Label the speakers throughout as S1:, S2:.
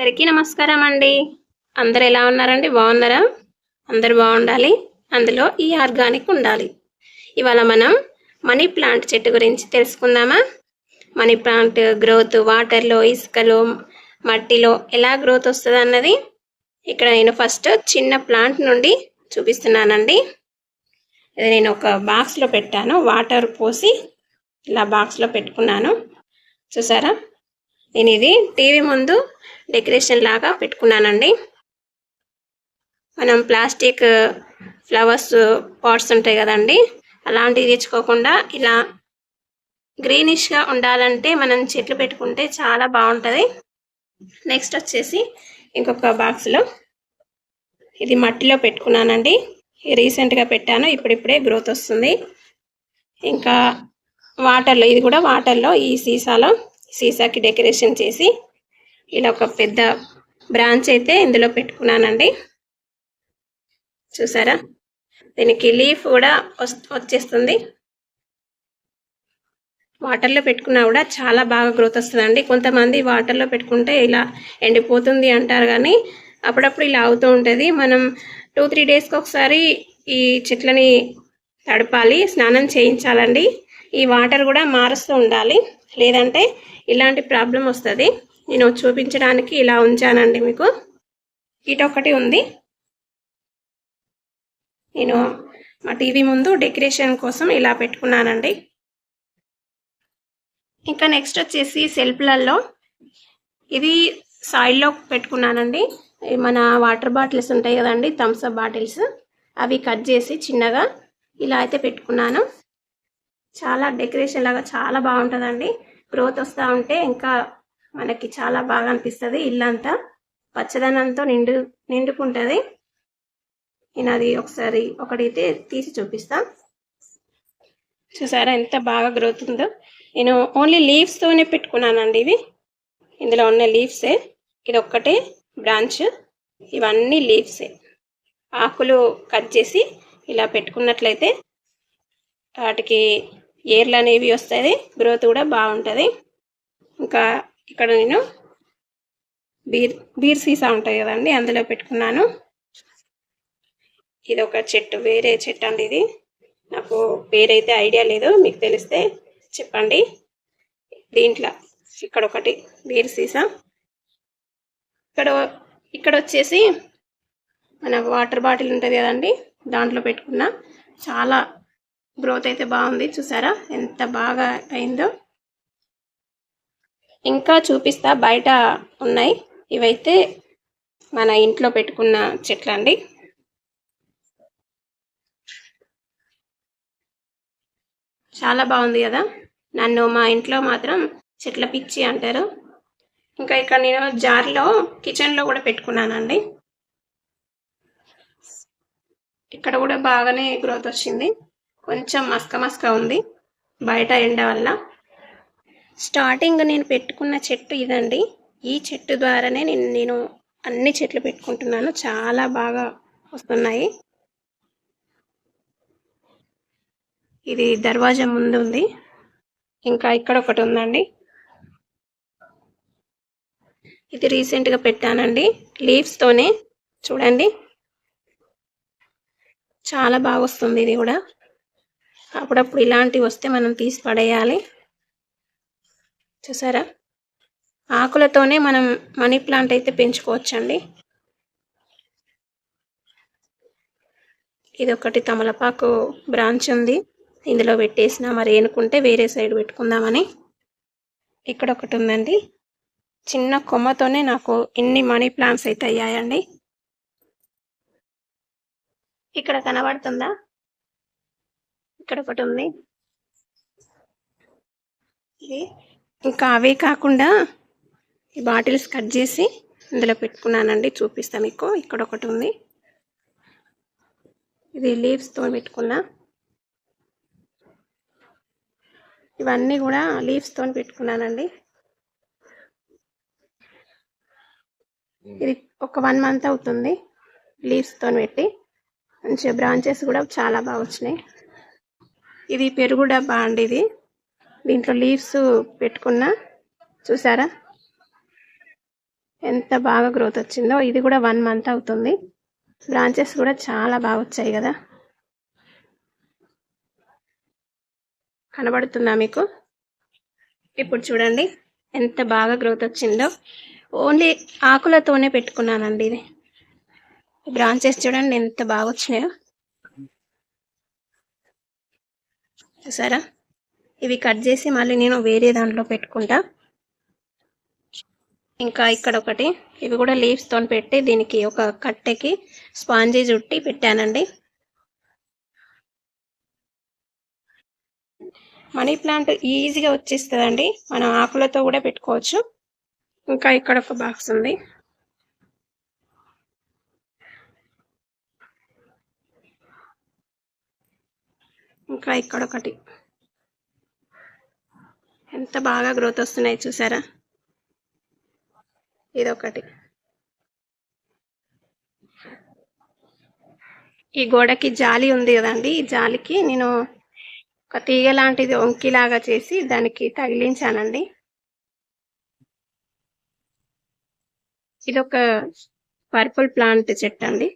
S1: అందరికీ నమస్కారం అండి. అందరు ఎలా ఉన్నారండి? బాగున్నారా? అందరు బాగుండాలి. అందులో ఈ ఆర్గానిక్ ఉండాలి. ఇవాళ మనం మనీ ప్లాంట్ చెట్టు గురించి తెలుసుకుందామా? మనీ ప్లాంట్ గ్రోత్ వాటర్లో ఇసుకలో మట్టిలో ఎలా గ్రోత్ వస్తుంది అన్నది ఇక్కడ నేను ఫస్ట్ చిన్న ప్లాంట్ నుండి చూపిస్తున్నానండి. ఇది నేను ఒక బాక్స్లో పెట్టాను. వాటర్ పోసి ఇలా బాక్స్లో పెట్టుకున్నాను. చూసారా? నేను ఇది టీవీ ముందు డెకరేషన్ లాగా పెట్టుకున్నానండి. మనం ప్లాస్టిక్ ఫ్లవర్స్ పాట్స్ ఉంటాయి కదండి అలాంటివి తెచ్చుకోకుండా ఇలా గ్రీనిష్గా ఉండాలంటే మనం చెట్లు పెట్టుకుంటే చాలా బాగుంటుంది. నెక్స్ట్ వచ్చేసి ఇంకొక బాక్స్లో ఇది మట్టిలో పెట్టుకున్నానండి. రీసెంట్గా పెట్టాను ఇప్పుడిప్పుడే గ్రోత్ వస్తుంది. ఇంకా వాటర్లో ఇది కూడా వాటర్లో ఈ సీసాలో సీసాకి డెకరేషన్ చేసి ఇలా ఒక పెద్ద బ్రాంచ్ అయితే ఇందులో పెట్టుకున్నానండి. చూసారా? దీనికి లీఫ్ కూడా వచ్చేస్తుంది. వాటర్లో పెట్టుకున్నా కూడా చాలా బాగా గ్రోత్ వస్తుందండి. కొంతమంది వాటర్లో పెట్టుకుంటే ఇలా ఎండిపోతుంది అంటారు కానీ అప్పుడప్పుడు ఇలా అవుతూ ఉంటుంది. మనం టూ త్రీ డేస్కి ఒకసారి ఈ చెట్లని తడపాలి స్నానం చేయించాలండి. ఈ వాటర్ కూడా మారుస్తూ ఉండాలి. లేదంటే ఇలాంటి ప్రాబ్లం వస్తుంది. నేను చూపించడానికి ఇలా ఉంచానండి మీకు. ఇటొకటి ఉంది. నేను మా టీవీ ముందు డెకరేషన్ కోసం ఇలా పెట్టుకున్నానండి. ఇంకా నెక్స్ట్ వచ్చేసి సెల్ఫ్లలో ఇది సాయిల్లో పెట్టుకున్నానండి. మన వాటర్ బాటిల్స్ ఉంటాయి కదండి థమ్స్ అప్ బాటిల్స్. అవి కట్ చేసి చిన్నగా ఇలా అయితే పెట్టుకున్నాను. చాలా డెకరేషన్ లాగా చాలా బాగుంటుందండి. గ్రోత్ వస్తూ ఉంటే ఇంకా మనకి చాలా బాగా అనిపిస్తుంది ఇల్లంతా. పచ్చదనంతో నిండు నిండుకుంటుంది. నేను అది ఒకసారి ఒకటైతే తీసి చూపిస్తా. చూసారా ఎంత బాగా గ్రోత్ ఉందో. నేను ఓన్లీ లీవ్స్తోనే పెట్టుకున్నానండి ఇవి. ఇందులో ఉన్న లీవ్సే. ఇది ఒక్కటే బ్రాంచ్. ఇవన్నీ లీవ్సే. ఆకులు కట్ చేసి ఇలా పెట్టుకున్నట్లయితే వాటికి ఏర్లు అనేవి వస్తాయి గ్రోత్ కూడా బాగుంటుంది. ఇంకా ఇక్కడ నేను బీర్ బీర్ సీసా ఉంటాయి కదండి అందులో పెట్టుకున్నాను. ఇది ఒక చెట్టు వేరే చెట్టు అండి ఇది. నాకు పేరైతే ఐడియా లేదు మీకు తెలిస్తే చెప్పండి. దీంట్లో ఇక్కడ ఒకటి బీర్ సీసా. ఇక్కడ ఇక్కడ వచ్చేసి మన వాటర్ బాటిల్ ఉంటుంది కదండి దాంట్లో పెట్టుకున్నా. చాలా గ్రోత్ అయితే బాగుంది. చూసారా? ఎంత బాగా అయిందో. ఇంకా చూపిస్తా. బయట ఉన్నాయి. ఇవైతే మన ఇంట్లో పెట్టుకున్న చెట్లు అండి చాలా బాగుంది కదా? నన్ను మా ఇంట్లో మాత్రం చెట్ల పిచ్చి అంటారు. ఇంకా ఇక్కడ నేను జార్లో కిచెన్లో కూడా పెట్టుకున్నానండి. ఇక్కడ కూడా బాగానే గ్రోత్ వచ్చింది. కొంచెం మస్క మస్క ఉంది బయట ఎండ వల్ల. స్టార్టింగ్ నేను పెట్టుకున్న చెట్టు ఇదండి. ఈ చెట్టు ద్వారానే నేను నేను అన్ని చెట్లు పెట్టుకుంటున్నాను. చాలా బాగా వస్తున్నాయి. ఇది దర్వాజా ముందు ఉంది. ఇంకా ఇక్కడ ఒకటి ఉందండి. ఇది రీసెంట్గా పెట్టానండి. లీవ్స్తోనే చూడండి. చాలా బాగా వస్తుంది ఇది కూడా. అప్పుడప్పుడు ఇలాంటివి వస్తే మనం తీసి పడేయాలి. చూసారా? ఆకులతోనే మనం మనీ ప్లాంట్ అయితే పెంచుకోవచ్చండి. ఇది ఒకటి తమలపాకు బ్రాంచ్ ఉంది. ఇందులో పెట్టేసిన మరి ఏనుకుంటే వేరే సైడ్ పెట్టుకుందామని. ఇక్కడ ఒకటి ఉందండి. చిన్న కొమ్మతోనే నాకు ఎన్ని మనీ ప్లాంట్స్ అయితే అయ్యాయండి. ఇక్కడ కనబడుతుందా? ఇక్కడ ఒకటి ఉంది ఇది ఇంకా అవే కాకుండా ఈ బాటిల్స్ కట్ చేసి ఇందులో పెట్టుకున్నానండి చూపిస్తాను మీకు. ఇక్కడ ఒకటి ఉంది ఇది లీవ్స్తో పెట్టుకున్నా. ఇవన్నీ కూడా లీవ్స్తో పెట్టుకున్నానండి. ఇది ఒక వన్ మంత్ అవుతుంది లీవ్స్తో పెట్టి. మంచిగా బ్రాంచెస్ కూడా చాలా బాగా వచ్చినాయి. ఇది పెరుగు డబ్బా అండి ఇది. దీంట్లో లీవ్స్ పెట్టుకున్నా. చూసారా? ఎంత బాగా గ్రోత్ వచ్చిందో. ఇది కూడా వన్ మంత్ అవుతుంది. బ్రాంచెస్ కూడా చాలా బాగా వచ్చాయి కదా. కనబడుతుందా మీకు? ఇప్పుడు చూడండి. ఎంత బాగా గ్రోత్ వచ్చిందో. ఓన్లీ ఆకులతోనే పెట్టుకున్నానండి ఇది. బ్రాంచెస్ చూడండి ఎంత బాగా వచ్చినాయో. చూసారా? ఇవి కట్ చేసి మళ్ళీ నేను వేరే దాంట్లో పెట్టుకుంటా. ఇంకా ఇక్కడ ఒకటి ఇవి కూడా లీవ్స్తో తోని పెట్టి దీనికి ఒక కట్టెకి స్పాంజీ చుట్టి పెట్టానండి. మనీ ప్లాంట్ ఈజీగా వచ్చేస్తుందండి. మనం ఆకులతో కూడా పెట్టుకోవచ్చు. ఇంకా ఇక్కడ ఒక బాక్స్ ఉంది. ఇంకా ఇక్కడ ఒకటి ఎంత బాగా గ్రోత్ వస్తున్నాయి చూసారా? ఇదొకటి. ఈ గోడకి జాలి ఉంది కదండి ఈ జాలికి నేను ఒక తీగ లాంటిది వంకిలాగా చేసి దానికి తగిలించానండి. ఇదొక పర్పుల్ ప్లాంట్ చెట్టు అండి.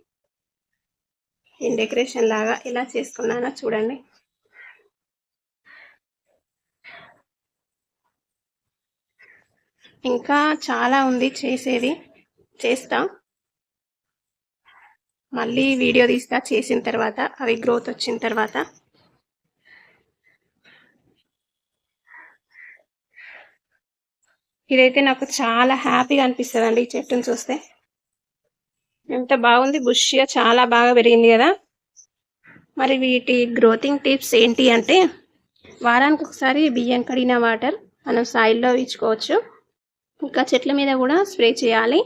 S1: డెకరేషన్ లాగా ఇలా చేసుకున్నానా చూడండి. ఇంకా చాలా ఉంది చేసేది. చేస్తా. మళ్ళీ వీడియో తీస్తా చేసిన తర్వాత అవి గ్రోత్ వచ్చిన తర్వాత. ఇదైతే నాకు చాలా హ్యాపీగా అనిపిస్తుంది అండి ఈ చెట్టును చూస్తే. ఎంత బాగుంది బుష్గా చాలా బాగా పెరిగింది కదా. మరి వీటి గ్రోతింగ్ టిప్స్ ఏంటి అంటే వారానికి ఒకసారి బియ్యం కడిగిన వాటర్ మనం సాయిల్లో ఇచ్చుకోవచ్చు ఇంకా చెట్ల మీద కూడా స్ప్రే చేయాలి.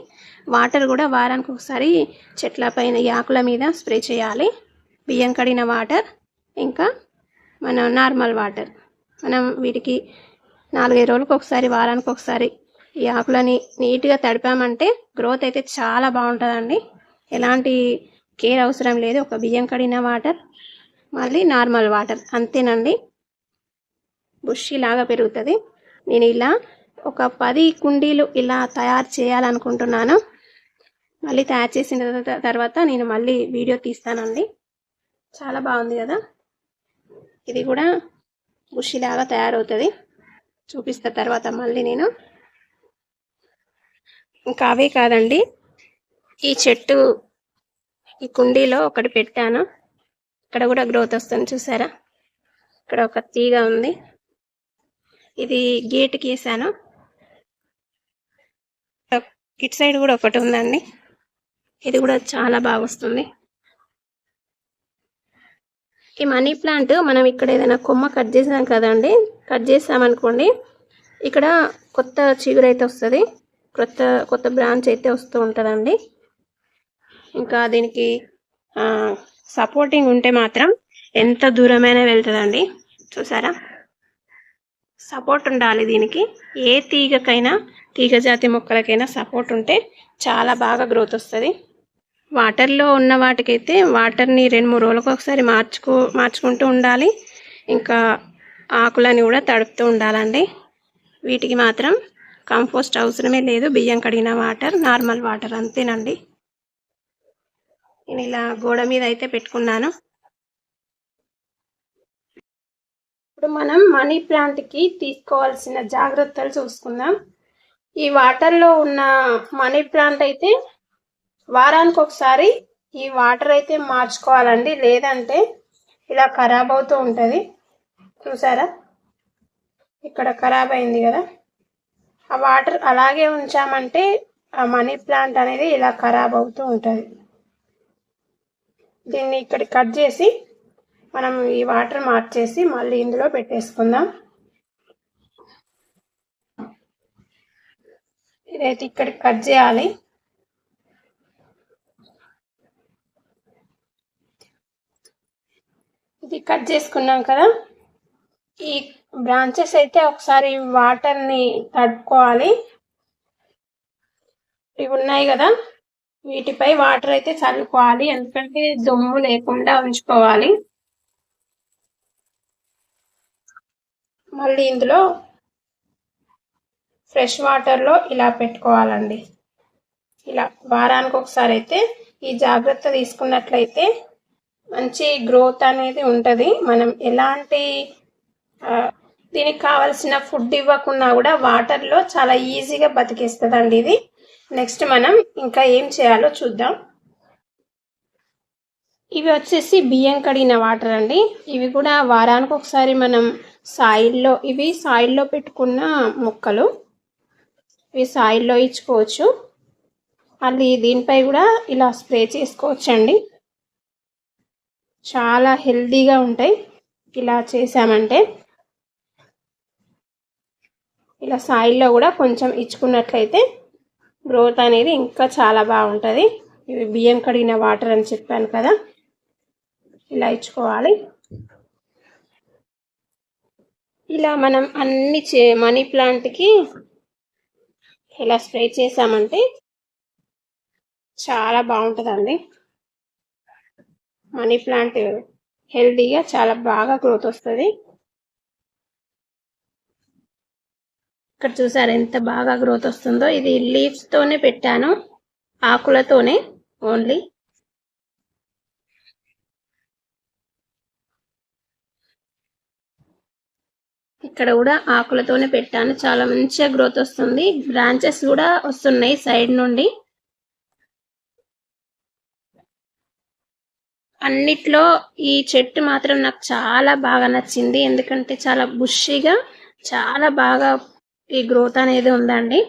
S1: వాటర్ కూడా వారానికి ఒకసారి చెట్ల పైన ఈ ఆకుల మీద స్ప్రే చేయాలి. బియ్యం కడిగిన వాటర్ ఇంకా మన నార్మల్ వాటర్. మనం వీటికి నాలుగైదు రోజులకు ఒకసారి వారానికి ఒకసారి ఈ ఆకులని నీట్గా తడిపామంటే గ్రోత్ అయితే చాలా బాగుంటుందండి. ఎలాంటి కేర్ అవసరం లేదు. ఒక బియ్యం కడిగిన వాటర్ మళ్ళీ నార్మల్ వాటర్. అంతేనండి. బుషి లాగా పెరుగుతుంది. నేను ఇలా ఒక పది కుండీలు ఇలా తయారు చేయాలనుకుంటున్నాను. మళ్ళీ తయారు చేసిన తర్వాత నేను మళ్ళీ వీడియో తీస్తానండి. చాలా బాగుంది కదా? ఇది కూడా బుషిలాగా తయారవుతుంది. చూపిస్తా తర్వాత మళ్ళీ నేను. ఇంకా అవే కాదండి. ఈ చెట్టు ఈ కుండీలో ఒకటి పెట్టాను. ఇక్కడ కూడా గ్రోత్ వస్తుంది చూసారా? ఇక్కడ ఒక తీగ ఉంది. ఇది గేట్కి వేసాను. ఇటు సైడ్ కూడా ఒకటి ఉందండి. ఇది కూడా చాలా బాగా వస్తుంది. ఈ మనీ ప్లాంట్ మనం ఇక్కడ ఏదైనా కొమ్మ కట్ చేసాం కదండి కట్ చేసామనుకోండి ఇక్కడ కొత్త చిగురు అయితే వస్తుంది కొత్త కొత్త బ్రాంచ్ అయితే వస్తూ ఉంటుందండి. ఇంకా దీనికి సపోర్టింగ్ ఉంటే మాత్రం ఎంత దూరమైనా వెళ్తుందండి. చూసారా? సపోర్ట్ ఉండాలి దీనికి. ఏ తీగకైనా తీగ జాతి మొక్కలకైనా సపోర్ట్ ఉంటే చాలా బాగా గ్రోత్ వస్తుంది. వాటర్లో ఉన్న వాటికైతే వాటర్ని రెండు మూడు రోజులకు ఒకసారి మార్చుకో మార్చుకుంటూ ఉండాలి. ఇంకా ఆకులని కూడా తడుపుతూ ఉండాలండి. వీటికి మాత్రం కంపోస్ట్ అవసరమే లేదు. బియ్యం కడిగిన వాటర్ నార్మల్ వాటర్ అంతేనండి. నేను ఇలా గోడ మీద అయితే పెట్టుకున్నాను. ఇప్పుడు మనం మనీ ప్లాంట్కి తీసుకోవాల్సిన జాగ్రత్తలు చూసుకుందాం. ఈ వాటర్లో ఉన్న మనీ ప్లాంట్ అయితే వారానికి ఒకసారి ఈ వాటర్ అయితే మార్చుకోవాలండి. లేదంటే ఇలా ఖరాబ్ అవుతూ ఉంటుంది. చూసారా? ఇక్కడ ఖరాబ్ అయింది కదా. ఆ వాటర్ అలాగే ఉంచామంటే ఆ మనీ ప్లాంట్ అనేది ఇలా ఖరాబ్ అవుతూ ఉంటుంది. దీన్ని ఇక్కడ కట్ చేసి మనం ఈ వాటర్ మార్చేసి మళ్ళీ ఇందులో పెట్టేసుకుందాం. ఇదైతే ఇక్కడ కట్ చేయాలి. ఇది కట్ చేసుకున్నాం కదా. ఈ బ్రాంచెస్ అయితే ఒకసారి వాటర్ని తడుపుకోవాలి. ఇవి ఉన్నాయి కదా. వీటిపై వాటర్ అయితే చల్లుకోవాలి. ఎందుకంటే దుమ్ము లేకుండా ఉంచుకోవాలి. మళ్ళీ ఇందులో ఫ్రెష్ వాటర్లో ఇలా పెట్టుకోవాలండి. ఇలా వారానికి ఒకసారి అయితే ఈ జాగ్రత్త తీసుకున్నట్లయితే మంచి గ్రోత్ అనేది ఉంటుంది. మనం ఎలాంటి దీనికి కావాల్సిన ఫుడ్ ఇవ్వకున్నా కూడా వాటర్లో చాలా ఈజీగా బతికేస్తుందండి ఇది. నెక్స్ట్ మనం ఇంకా ఏం చేయాలో చూద్దాం. ఇవి వచ్చేసి బియ్యం కడిగిన వాటర్ అండి. ఇవి కూడా వారానికి ఒకసారి మనం సాయిల్లో ఇవి సాయిల్లో పెట్టుకున్న మొక్కలు. ఇవి సాయిల్లో ఇచ్చుకోవచ్చు. మళ్ళీ దీనిపై కూడా ఇలా స్ప్రే చేసుకోవచ్చు అండి చాలా హెల్తీగా ఉంటాయి. ఇలా చేసామంటే ఇలా సాయిల్లో కూడా కొంచెం ఇచ్చుకున్నట్లయితే గ్రోత్ అనేది ఇంకా చాలా బాగుంటుంది. ఇవి బియ్యం కడిగిన వాటర్ అని చెప్పాను కదా. ఇలా ఇచ్చుకోవాలి. ఇలా మనం అన్ని చే మనీ ప్లాంట్కి ఇలా స్ప్రే చేసామంటే చాలా బాగుంటుందండి. మనీ ప్లాంట్ హెల్తీగా చాలా బాగా గ్రోత్ వస్తుంది. ఇక్కడ చూసారు ఎంత బాగా గ్రోత్ వస్తుందో. ఇది లీవ్స్తోనే పెట్టాను. ఆకులతోనే ఓన్లీ. ఇక్కడ కూడా ఆకులతోనే పెట్టాను. చాలా మంచిగా గ్రోత్ వస్తుంది. బ్రాంచెస్ కూడా వస్తున్నాయి సైడ్ నుండి. అన్నిట్లో ఈ చెట్టు మాత్రం నాకు చాలా బాగా నచ్చింది. ఎందుకంటే చాలా బుషిగా చాలా బాగా ఈ గ్రోత్ అనేది ఉందండి.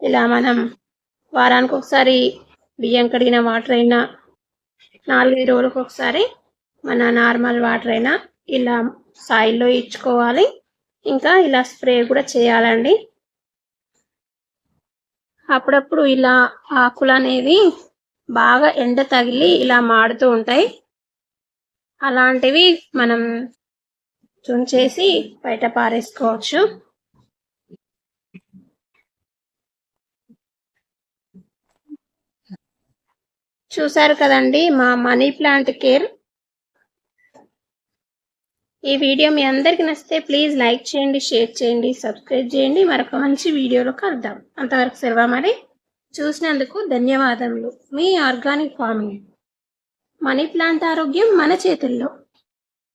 S1: ఇలా మనం వారానికి ఒకసారి బియ్యం కడిగిన వాటర్ అయినా నాలుగైదు రోజులకు ఒకసారి మన నార్మల్ వాటర్ అయినా ఇలా సాయిల్లో ఇచ్చుకోవాలి. ఇంకా ఇలా స్ప్రే కూడా చేయాలండి. అప్పుడప్పుడు ఇలా ఆకులు అనేవి బాగా ఎండ తగిలి ఇలా మాడుతూ ఉంటాయి. అలాంటివి మనం తుంచేసి బయట పారేసుకోవచ్చు. చూసారు కదండి మా మనీ ప్లాంట్ కేర్ ఈ వీడియో మీ అందరికి నచ్చితే ప్లీజ్ లైక్ చేయండి షేర్ చేయండి సబ్స్క్రైబ్ చేయండి. మరొక మంచి వీడియోలో కలుద్దాం. అంతవరకు సెలవు మరి చూసినందుకు ధన్యవాదములు. మీ ఆర్గానిక్ ఫార్మింగ్. మనీ ప్లాంట్ ఆరోగ్యం మన చేతుల్లో.